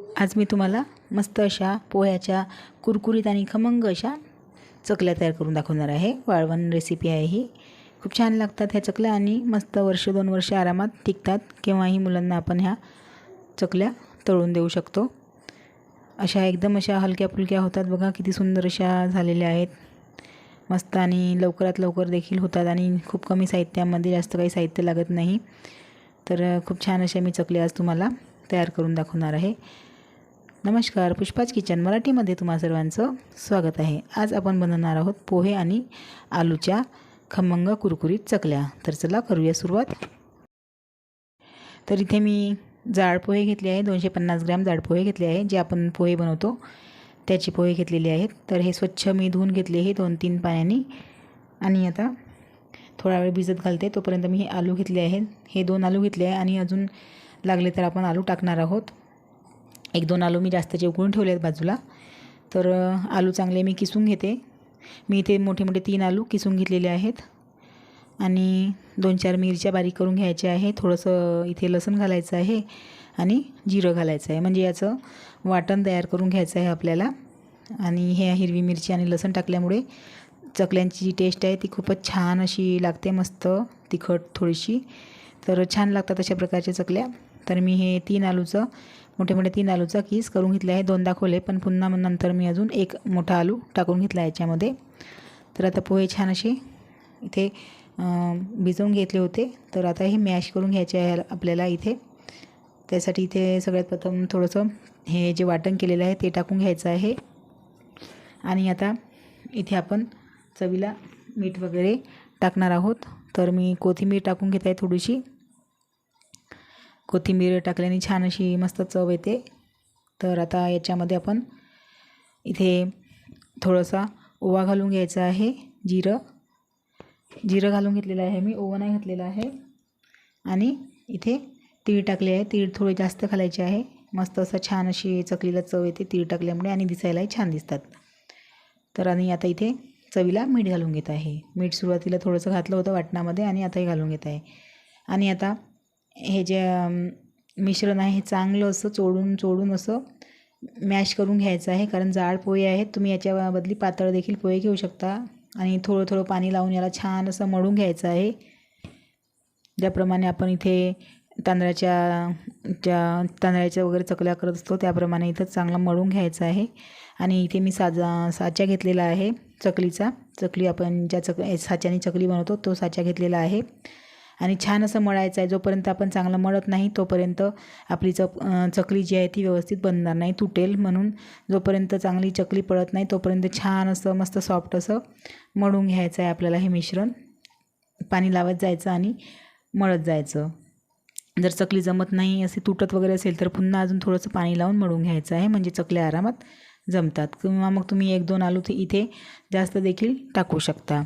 आज मी तुम्हाला मस्त अशा पोह्याच्या कुरकुरीत आणि खमंग अशा चकल्या तयार करून दाखवणार आहे. वाळवण रेसिपी आहे ही. खूप छान लागतात ह्या चकल्या आणि मस्त वर्ष दोन वर्ष आरामात टिकतात. केव्हाही मुलांना आपण ह्या चकल्या तळून देऊ शकतो. अशा एकदम अशा हलक्या फुलक्या होतात बघा किती सुंदर अशा झालेल्या आहेत. मस्त आणि लवकरात लवकर देखील होतात आणि खूप कमी साहित्यामध्ये जास्त काही साहित्य लागत नाही. तर खूप छान अशा मी चकल्या आज तुम्हाला तयार करून दाखवणार आहे. नमस्कार पुष्पाच किचन मराठीमध्ये तुम्हा सर्वांचं स्वागत आहे. आज आपण बनवणार आहोत पोहे आणि आलूच्या खमंग कुरकुरीत चकल्या. तर चला करूया सुरुवात. तर इथे मी जाड पोहे घेतले आहे दोनशे पन्नास ग्रॅम जाड पोहे घेतले आहे. जे आपण पोहे बनवतो त्याचे पोहे घेतलेले आहेत. तर हे स्वच्छ मी धुवून घेतले हे दोन तीन पाण्याने. आणि आता थोडा वेळ भिजत घालते. तोपर्यंत मी हे आलू घेतले आहेत. हे दोन आलू घेतले आहे आणि अजून लागले तर आपण आलू टाकणार आहोत. एक दोन आलू मी जास्तचे उकळून ठेवले आहेत बाजूला तर आलू चांगले मी किसून घेते. मी इथे मोठे मोठे तीन आलू किसून घेतलेले आहेत आणि दोन चार मिरच्या बारीक करून घ्यायच्या आहे थोडंसं इथे लसूण घालायचं आहे आणि जिरं घालायचं आहे. म्हणजे याचं वाटण तयार करून घ्यायचं आहे आपल्याला. आणि हे हिरवी मिरची आणि लसूण टाकल्यामुळे चकल्यांची जी टेस्ट आहे ती खूपच छान अशी लागते मस्त तिखट थोडीशी. तर छान लागतात अशा प्रकारच्या चकल्या. तर मी हे तीन आलूचं मोठे मोठे तीन आलूचा कीस करून घेतले आहे. दोन दाखवले पण पुन्हा मग नंतर मी अजून एक मोठा आलू टाकून घेतला याच्यामध्ये. तर आता पोहे छान असे इथे भिजवून घेतले होते. तर आता हे मॅश करून घ्यायचे आहे आपल्याला इथे. त्यासाठी इथे सगळ्यात प्रथम थोडंसं हे जे वाटण केलेलं आहे ते टाकून घ्यायचं आहे. आणि आता इथे आपण चवीला मीठ वगैरे टाकणार आहोत. तर मी कोथिंबीर टाकून घेत आहे थोडीशी. कोथिंबीर टाकल्याने छान अशी मस्त चव येते. तर आता याच्यामध्ये आपण इथे थोडासा ओवा घालून घ्यायचा आहे जिरं. जिरं घालून घेतलेलं आहे मी ओवा नाही घातलेला आहे. आणि इथे तीळ टाकले आहे तीळ थोडे जास्त घालायचे आहे. मस्त असं छान अशी चकलीला चव येते तीळ टाकल्यामुळे आणि दिसायलाही छान दिसतात. तर आणि आता इथे चवीला मीठ घालून घेत आहे. मीठ सुरुवातीला थोडंसं घातलं होतं वाटणामध्ये आणि आताही घालून घेत आहे. आणि आता हे जे मिश्रण आहे हे चांगलं असं चोडून चोडून असं मॅश करून घ्यायचं आहे. कारण जाड पोहे आहेत तुम्ही याच्या बदली पातळ देखील पोहे घेऊ शकता. आणि थोडं थोडं पाणी लावून याला छान असं मळून घ्यायचं आहे. ज्याप्रमाणे आपण इथे तांदळाच्या ज्या तांदळाच्या वगैरे चकल्या करत असतो त्याप्रमाणे इथं चांगला मळून घ्यायचं आहे. आणि इथे मी साजा साचा घेतलेला आहे चकलीचा. चकली आपण ज्या चक साच्याने चकली बनवतो तो साचा घेतलेला आहे. आणि छान असं मळायचं आहे. जोपर्यंत आपण चांगलं मळत नाही तोपर्यंत आपली चक चकली जी आहे ती व्यवस्थित बनणार नाही. तुटेल म्हणून जोपर्यंत चांगली चकली पडत नाही तोपर्यंत छान असं मस्त सॉफ्ट असं मळून घ्यायचं आहे आपल्याला हे मिश्रण. पाणी लावत जायचं आणि मळत जायचं. जर चकली जमत नाही असे तुटत वगैरे असेल तर पुन्हा अजून थोडंसं पाणी लावून मळून घ्यायचं आहे. म्हणजे चकल्या आरामात जमतात. किंवा मग तुम्ही एक दोन आलू इथे जास्त देखील टाकू शकता.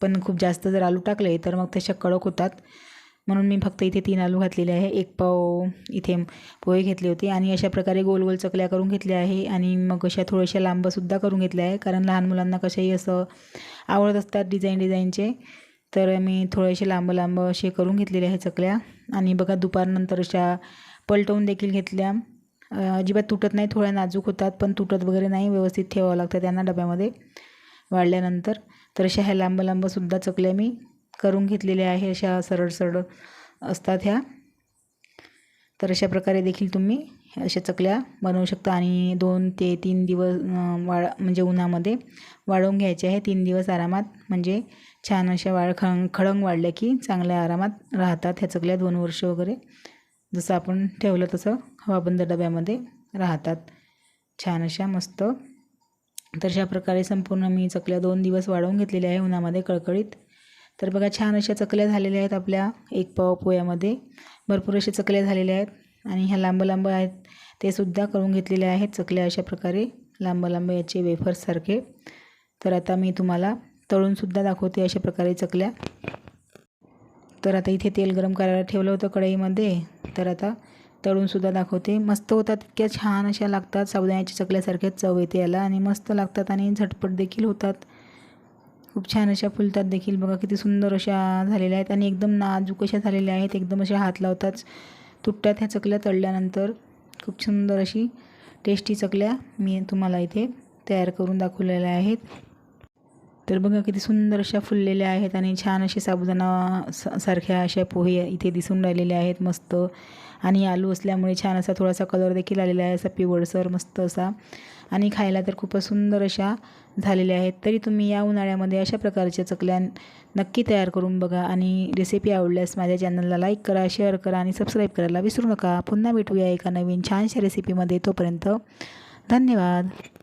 पण खूप जास्त जर आलू टाकले तर मग तशा कडक होतात. म्हणून मी फक्त इथे तीन आलू घातलेले आहे. एक पाव इथे पोहे घेतले होते आणि अशा प्रकारे गोल गोल चकल्या करून घेतल्या आहे आणि मग अशा थोड्याशा लांबसुद्धा करून घेतल्या आहे. कारण लहान मुलांना कशाही असं आवडत असतात डिझाईन डिझाईनचे. तर मी थोडेसे लांब लांब असे करून घेतलेले आहे चकल्या. आणि बघा दुपारनंतर अशा पलटवून देखील घेतल्या. अजिबात तुटत नाही. थोड्या नाजूक होतात पण तुटत वगैरे नाही. व्यवस्थित ठेवावं लागतं त्यांना डब्यामध्ये. वाढल्यानंतर. तर अशा ह्या लांब लांबसुद्धा चकल्या मी करून घेतलेल्या आहे अशा सरळ सरळ असतात ह्या. तर अशा प्रकारे देखील तुम्ही अशा चकल्या बनवू शकता आणि दोन ते तीन दिवस वाळ म्हणजे उन्हामध्ये वाळवून घ्यायचे आहे. तीन दिवस आरामात म्हणजे छान अशा वाळ खळंग खळंग वाढल्या की चांगल्या आरामात राहतात ह्या चकल्या दोन वर्ष वगैरे. जसं आपण ठेवलं तसं हवाबंद डब्यामध्ये राहतात. छान अशा मस्त तर अशा प्रकारे संपूर्ण मी चकल्या दोन दिवस वाढवून घेतलेल्या आहे उन्हामध्ये कळकळीत तर बघा छान अशा चकल्या झालेल्या आहेत आपल्या एक पाव पोह्यामध्ये. भरपूर अशा चकल्या झालेल्या आहेत आणि ह्या लांब लांब आहेत ते सुद्धा करून घेतलेल्या आहेत चकल्या अशा प्रकारे लांब लांब याचे वेफर्ससारखे तर आता मी तुम्हाला तळूनसुद्धा दाखवते अशा प्रकारे चकल्या. तर आता इथे तेल गरम करायला ठेवलं होतं कढईमध्ये. तर आता तळूनसुद्धा दाखवते. मस्त होतात इतक्या छान अशा लागतात साबुदाण्याच्या चकल्यासारख्याच चव येते याला आणि मस्त लागतात आणि झटपट देखील होतात. खूप छान अशा फुलतात देखील. बघा किती सुंदर अशा झालेल्या आहेत आणि एकदम नाजूक अशा झालेल्या आहेत. एकदम अशा हात लावताच तुटतात ह्या चकल्या तळल्यानंतर. खूप सुंदर अशी टेस्टी चकल्या मी तुम्हाला इथे तयार करून दाखवलेल्या आहेत. तर बघा किती सुंदर अशा फुललेल्या आहेत आणि छान असे साबुदाणा स सारख्या अशा पोहे इथे दिसून राहिलेले आहेत मस्त. आणि आलू असल्यामुळे छान असा थोडासा कलर देखील आलेला आहे असा पिवळसर मस्त असा. आणि खायला तर खूपच सुंदर अशा झालेल्या आहेत. तरी तुम्ही या उन्हाळ्यामध्ये अशा प्रकारच्या चकल्या नक्की तयार करून बघा आणि रेसिपी आवडल्यास माझ्या चॅनलला लाईक करा शेअर करा आणि सबस्क्राईब करायला विसरू नका. पुन्हा भेटूया एका नवीन छानशा रेसिपीमध्ये तोपर्यंत धन्यवाद.